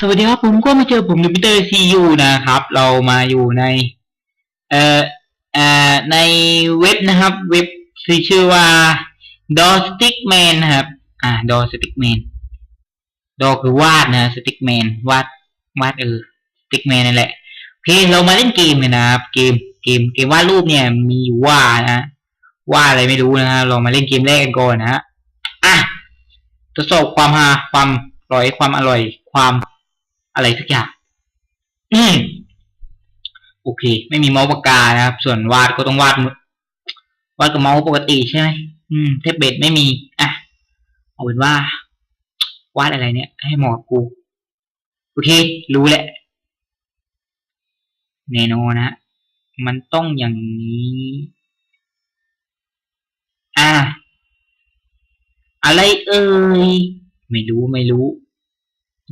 สวัสดีครับผมก็มาเจอผมดิมิเตอร์ซียูนะครับ เรามาอยู่ใน เอ่อเอ่อในเว็บนะครับ เว็บที่ชื่อว่า d o Stickman นครับ อ่า d o Stickman ดอคือวาดนะ Stickman วาดวาดเออ Stickman นั่นแหละโอเคเรามาเล่นเกมกันนะครับ เกมเกมเกมวาดรูปเนี่ย มีอยู่ว่านะว่าอะไรไม่รู้นะฮะเรามาเล่นเกมแรกกันก่อนนะฮะอะทดสอบความฮาความอร่อยความอร่อยความ อะไรสักอย่าง อืมโอเค ไม่มีเมาส์ปากกานะครับ ส่วนวาดก็ต้องวาดมือวาดกับเมาส์ปกติใช่ไหมอืมเทปเบดไม่มีอะเอาเป็นว่า วาดอะไรเนี่ย ให้เหมาะกับกู โอเค รู้แหละแน่นอนนะมันต้องอย่างนี้ อะอะไรเอ่ย ไม่รู้ไม่รู้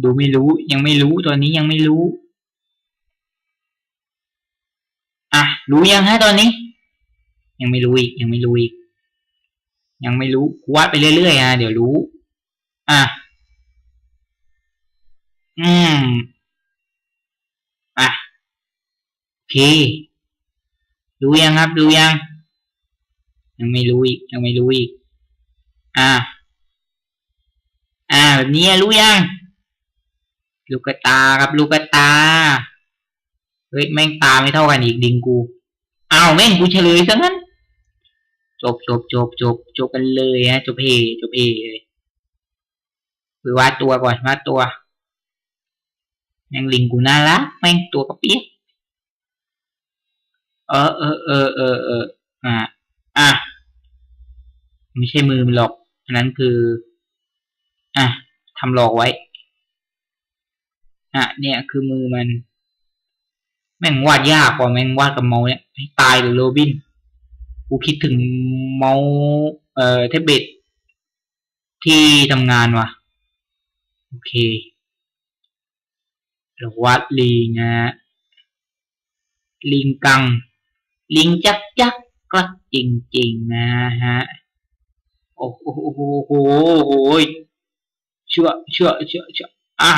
ดูไม่รู้ยังไม่รู้ตอนนี้ยังไม่รู้ อะ รู้ยังฮะตอนนี้ ยังไม่รู้อีก ยังไม่รู้อีก ยังไม่รู้วาดไปเรื่อยๆอะเดี๋ยวรู้ อะ อืม อะโอเครู้ยังครับ รู้ยัง ยังไม่รู้อีก ยังไม่รู้อีก อะ อ่าแบบนี้รู้ยัง ลูกตาครับลูกตา เฮ้ยแม่งตาไม่เท่ากันอีกดิงกูอ้าวแม่งกูเฉลยซะงั้น จบจบจบจบจบกันเลยฮะจบเพจบเพเลยคือวาดตัวก่อนวาดตัวแม่งลิงกูน่ารักแม่งตัวกระเปียกเออเออเออเออเอออ่าอะไม่ใช่มือมันหรอกอันนั้นคือ อะทำหลอกไว้ อะเนี่ยคือมือมัน แม่งวาดยากกว่าแม่งวาดกับเมาส์เนี่ยให้ตายเลยโรบิน กูคิดถึงเมาส์เอ่อเทบเบ็ดที่ทำงานว่ะ โอเคเราวาดลิงนะลิงกัง ลิงจักจักก็จริงๆนะฮะ โอ้โหโอ้โหโอ้โหเชื่อเชื่อเชื่อเชื่ออะ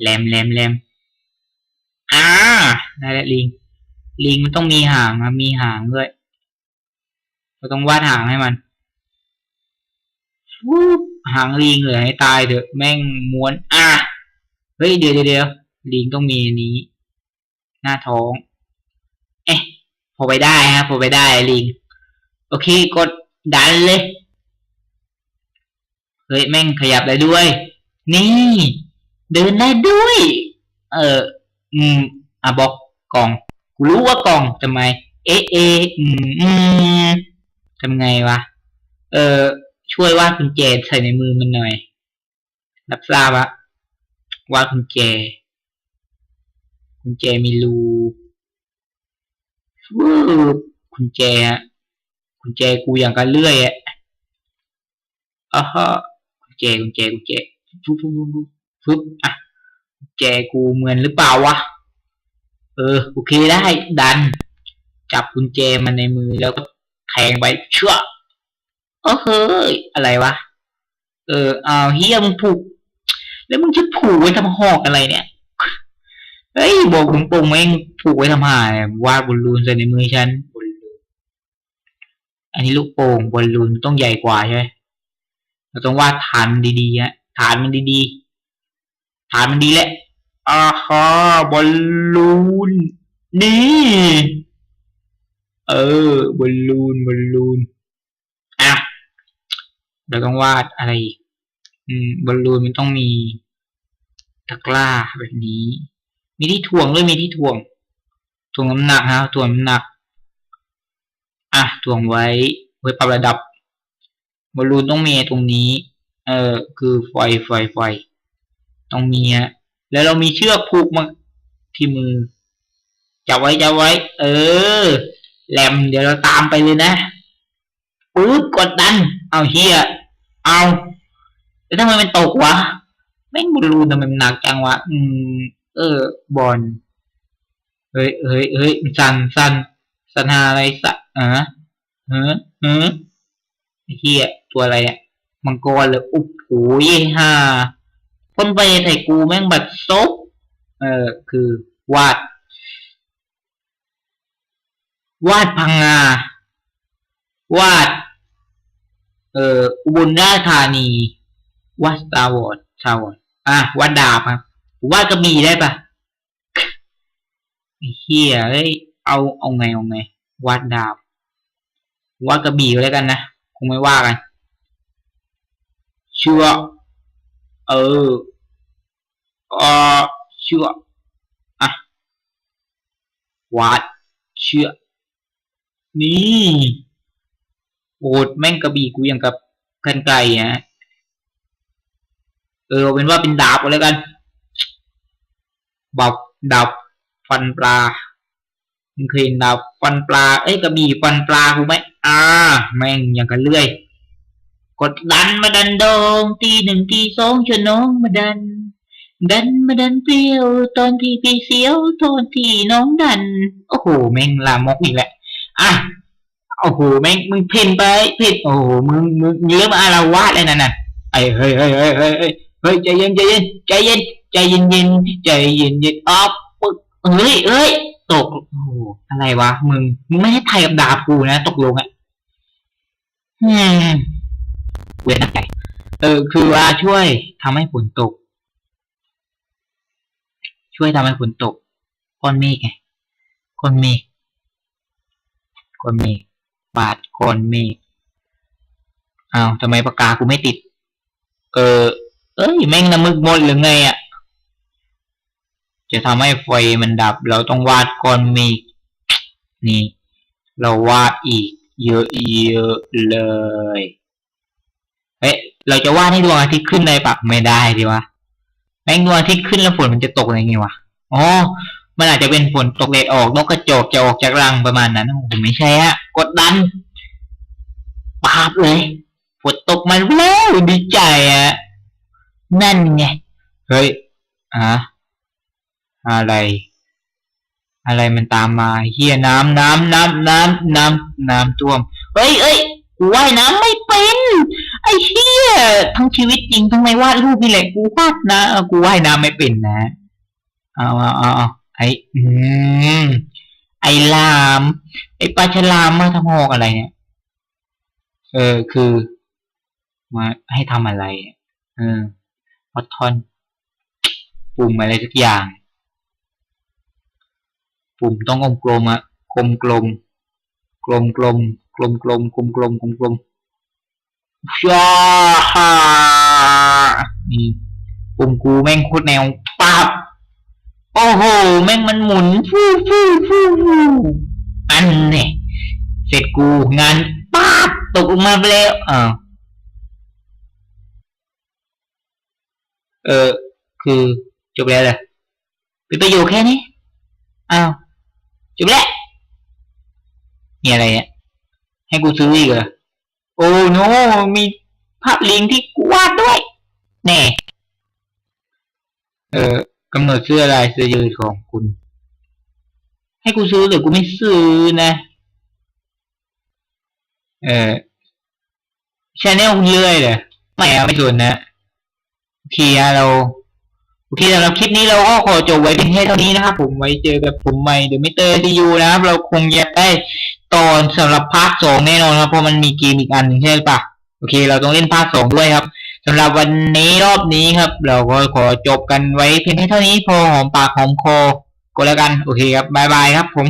แหลมแหลมแหลมอ่าได้แล้วลิง ลิงมันต้องมีหางนะมีหางด้วยเราต้องวาดหางให้มันวูบหางลิงเลยให้ตายเถอะแม่งม้วน อะเฮ้ยเดี๋ยวเดี๋ยวเดี๋ยวลิงต้องมีอันนี้ หน้าท้อง เอ๊ะพอไปได้ฮะพอไปได้ลิง โอเคกดดันเลย เฮ้ยแม่งขยับได้ด้วย นี่ เดินได้ด้วย เออ อืม อะบอกกล่อง กูรู้ว่ากล่องทำไม เอะเอะอืมอืมทำไงวะ เออ ช่วยวาดกุญแจใส่ในมือมันหน่อย รับทราบอะวาดกุญแจ กุญแจมีรูวูบกุญแจอะกุญแจกูอย่างกันเลื่อยอะอะฮะกุญแจกุญแจกุญแจฟึบฟึบฟึบ ฟึบฟึบอะแจกูเหมือนหรือเปล่าวะ เออ โอเคได้ ดัน จับกุญแจมันในมือแล้วก็แทงไปเชื่อเออเฮ้ย อะไรวะ เออ เอาเฮียมึงผูก แล้วมึงจะผูกไว้ทำหอกอะไรเนี่ย เฮ้ย บอกตรงๆแม่งผูกไว้ทำหายวาดบอลลูนใส่ในมือฉันบอลลูน อันนี้ลูกโป่งบอลลูนต้องใหญ่กว่าใช่ไหมเราต้องวาดฐานดีๆฮะฐานมันดีๆ ฐานมันดีแหละอาฮาบอลลูน นี่ เออบอลลูนบอลลูน อะ เราต้องวาดอะไร อืมบอลลูนมันต้องมีตะกร้าแบบนี้ มีที่ถ่วงด้วยมีที่ถ่วงถ่วงน้ำหนักนะถ่วงน้ำหนัก อะถ่วงไว้ ไว้ปรับระดับบอลลูนต้องมีตรงนี้ เออ คือไฟไฟไฟ ต้องมีฮะแล้วเรามีเชือกผูกมาที่มือจับไว้จับไว้ เออ แหลมเดี๋ยวเราตามไปเลยนะปึ๊บกดดัน เอาเฮียเอาแล้วทำไมมันตกวะแม่งบอลลูนทำไมมันหนักจังวะ อืม เออบอลเฮ้ยเฮ้ยเฮ้ยสันสันสันหาอะไรสันอะเฮ้ยเฮ้ยไอ้เฮียตัวอะไรเนี่ยมังกรเลยอุ๊บโอ้ยฮ่า พ่นไฟใส่กูแม่งแบบซบเออคือวาด วาดพังงา วาด เอ่ออุบลราชธานี วาดสตาร์วอร์ดสตาร์วอร์ดอะวาดดาบครับวาดกระบี่ได้ปะไอ้เหี้ยเอ้ยเอาเอาไงเอาไงวาดดาบวาดกระบี่แล้วกันนะคงไม่ว่ากันชัวร์ เออเออชัวร์อะวาดเชื่อ นี่โอดแม่งกระบี่กูยังกับกันไกลฮะเออเป็นว่าเป็นดาบก็แล้วกันบับดาบฟันปลามึงเคยเห็นดาบฟันปลา เอ้ยกระบี่ฟันปลากูไหมอ่า แม่งยังกันเลื่อย กดดันมาดันโดงตีหนึ่งตีสองชวนน้องมาดัน ดันมาดันเปรี้ยว ตอนที่พี่เสียวตอนที่น้องดัน โอ้โหแม่งลามกอีกแหละอะโอ้โหแม่งมึงเพ่นไปเพ่นโอ้โหมึงมึงเยอะมาอารวาสเลยนะน่ะไอ้เฮ้ยเฮ้ยเฮ้ยเฮ้ยเฮ้ยใจเย็นใจเย็นใจเย็นใจเย็นเย็นใจเย็นเย็นอ๊อฟปึ๊กเฮ้ยเฮ้ยตกโอ้โหอะไรวะมึงมึงไม่ให้ไทยกับดาบกูนะ ตกลงอะอืม เวรอะไรเออ คือว่าช่วยทำให้ฝนตก ช่วยทำให้ฝนตกก้อนเมฆไงก้อนเมฆก้อนเมฆปาดก้อนเมฆอ้าวทำไมปากกากูไม่ติด เออ เอ้ยแม่งน้ำมึกหมดหรือไงอะ จะทำให้ไฟมันดับ เราต้องวาดก้อนเมฆนี่ เราวาดอีก เยอะๆเลย เอ๊ะเราจะวาดให้ดวงอาทิตย์ขึ้นเลยปะไม่ได้ดีวะแม่งดวงอาทิตย์ขึ้นแล้วฝนมันจะตกอะไรเงี้ยวะอ๋อมันอาจจะเป็นฝนตกเลดออกนกกระจอกจะออกจากรังประมาณนั้นโอ้ไม่ใช่ฮะกดดันปาบเลยฝนตกมาแล้วดีใจอะนั่นไงเฮ้ยอะอะไร อะไรมันตามมาเฮียน้ำน้ำน้ำน้ำน้ำน้ำท่วมเฮ้ยเอ้ยกูว่ายน้ำ ไอ้เฮียทั้งชีวิตจริงทั้งในวาดรูปนี่แหละกูวาดนะกูว่ายน้ำไม่เป็นนะเอาเอาเอาเอไอ้อืมไอ้ลาม ไอ้ปลาฉลามมาทำหอกอะไรเนี่ยเออคือ มาให้ทำอะไร เออวัดทอนปุ่มอะไรสักอย่าง ปุ่มต้องกลมกลมอะกลมกลมกลมกลมกลมกลมกลมกลมกลมกลม ช้าฮ่านี่ปุ่มกูแม่งโคตรแนวปั๊บโอ้โห แม่งมันหมุนฟู่ฟู่ฟู่ฟู่อันเนี่ยเสร็จกูงานปั๊บตกลงมาไปแล้วอ้าเออ คือจบแล้วเหรอเป็นประโยชน์แค่นี้อ้าวจบแล้วมีอะไรเนี่ยให้กูซื้ออีกเหรอ โอ้โนมีภาพลิงที่กูวาดด้วย แน่ เออกำหนดเสื้อลายเสื้อยืดของคุณ ให้กูซื้อหรือกูไม่ซื้อนะ เออชาแนลเรื่อยเลยไม่เอาไม่สนนะโอเคอะเรา เคสำหรับคลิปนี้เราก็ขอจบไว้เพียงแค่เท่านี้นะครับผมไว้เจอกับผมใหม่เดอะมิเตอร์ดียูนะครับ เราคงแยกได้ตอนสำหรับภาคสองแน่นอนครับเพราะมันมีเกมอีกอันหนึ่งใช่ปะโอเค เราต้องเล่นภาคสองด้วยครับสำหรับวันนี้รอบนี้ครับ เราก็ขอจบกันไว้เพียงแค่เท่านี้พอหอมปากหอมคอก็แล้วกัน โอเคครับบายบายครับผม